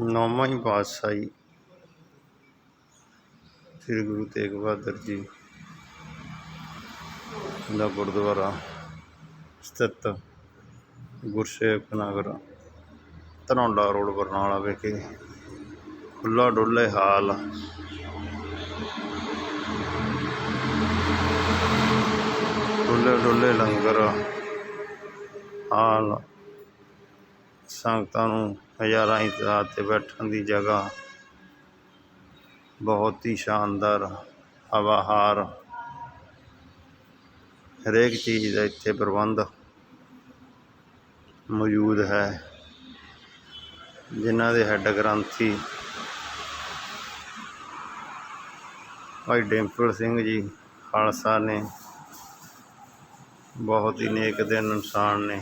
ਨੌਵਾਂ ਹੀ ਪਾਤਸ਼ਾਹੀ। ਸ੍ਰੀ ਗੁਰੂ ਤੇਗ ਬਹਾਦਰ ਜੀ ਦਾ ਗੁਰਦੁਆਰਾ ਸਥਿਤ ਗੁਰਸੇਵਕ ਨਗਰ, ਧਨੌਲਾ ਰੋਡ, ਬਰਨਾਲਾ ਵਿਖੇ ਖੁੱਲ੍ਹਾ ਡੁੱਲੇ ਹਾਲ। ਖੁੱਲ੍ਹੇ ਡੁੱਲੇ ਲੰਗਰ ਹਾਲ। ਸੰਗਤਾਂ ਨੂੰ ਹਜ਼ਾਰਾਂ ਹੀ ਤਾਦਾਦ 'ਤੇ ਬੈਠਣ ਦੀ ਜਗ੍ਹਾ। ਬਹੁਤ ਹੀ ਸ਼ਾਨਦਾਰ ਹਵਾਹਾਰ ਹਰੇਕ ਚੀਜ਼ ਦਾ ਇੱਥੇ ਪ੍ਰਬੰਧ ਮੌਜੂਦ ਹੈ। ਜਿਨ੍ਹਾਂ ਦੇ ਹੈੱਡ ਗ੍ਰੰਥੀ ਭਾਈ ਡਿੰਪਲ ਸਿੰਘ ਜੀ ਖਾਲਸਾ ਨੇ, ਬਹੁਤ ਹੀ ਨੇਕ ਦਿਨ ਇਨਸਾਨ ਨੇ।